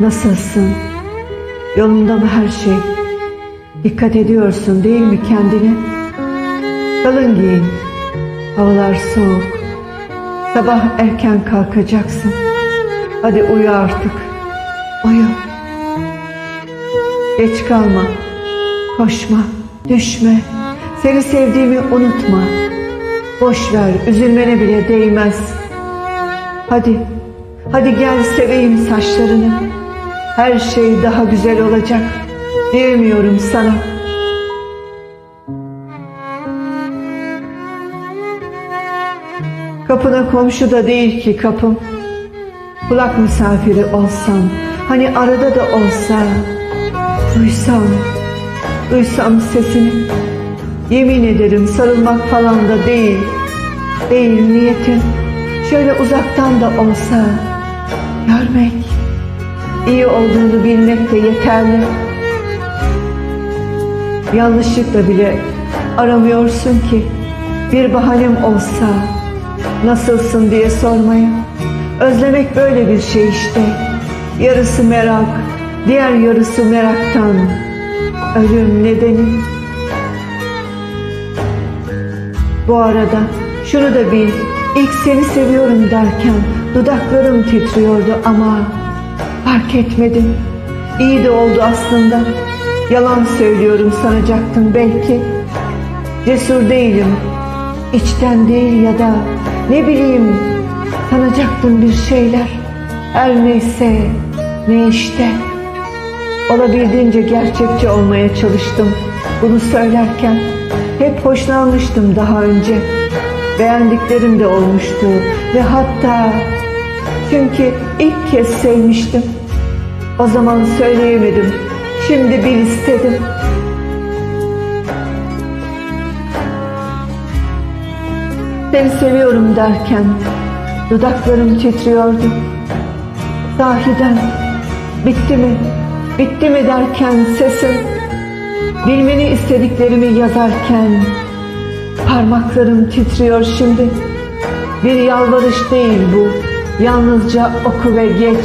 Nasılsın? Yolunda mı her şey? Dikkat ediyorsun değil mi kendine? Kalın giyin. Havalar soğuk. Sabah erken kalkacaksın. Hadi uyu artık. Uyu. Geç kalma. Koşma. Düşme. Seni sevdiğimi unutma. Boş ver. Üzülmene bile değmez. Hadi. Hadi gel seveyim saçlarını. Her şey daha güzel olacak. Diyemiyorum sana. Kapına komşu da değil ki kapım. Kulak misafiri olsam, hani arada da olsa, duysam, duysam sesini. Yemin ederim sarılmak falan da değil, değil niyetim. Şöyle uzaktan da olsa, görmek, iyi olduğunu bilmek de yeterli. Yanlışlıkla bile aramıyorsun ki bir bahanem olsa nasılsın diye sormaya. Özlemek böyle bir şey işte. Yarısı merak, diğer yarısı meraktan. Ölüm nedeni. Bu arada şunu da bil. İlk seni seviyorum derken dudaklarım titriyordu ama fark etmedim. İyi de oldu aslında. Yalan söylüyorum sanacaktın belki. Cesur değilim. İçten değil ya da ne bileyim sanacaktın bir şeyler. Her neyse ne işte. Olabildiğince gerçekçi olmaya çalıştım. Bunu söylerken hep hoşlanmıştım daha önce. Beğendiklerim de olmuştu ve hatta çünkü ilk kez sevmiştim. O zaman söyleyemedim. Şimdi bil istedim. Seni seviyorum derken dudaklarım titriyordu. Sahiden bitti mi, bitti mi derken sesim, bilmeni istediklerimi yazarken parmaklarım titriyor şimdi. Bir yalvarış değil bu, yalnızca oku ve geç.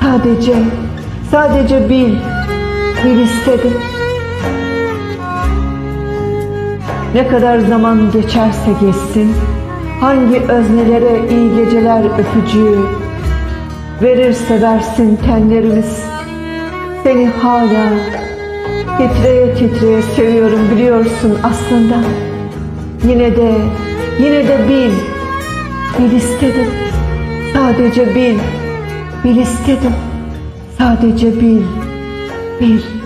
Sadece, sadece bil, bil istedim. Ne kadar zaman geçerse geçsin, hangi öznelere iyi geceler öpücüğü verirse versin tenlerimiz. Seni hala titreye titreye seviyorum biliyorsun aslında. Yine de, yine de bil, bil istedim. Sadece bil, bil istedim. Sadece bil, bil.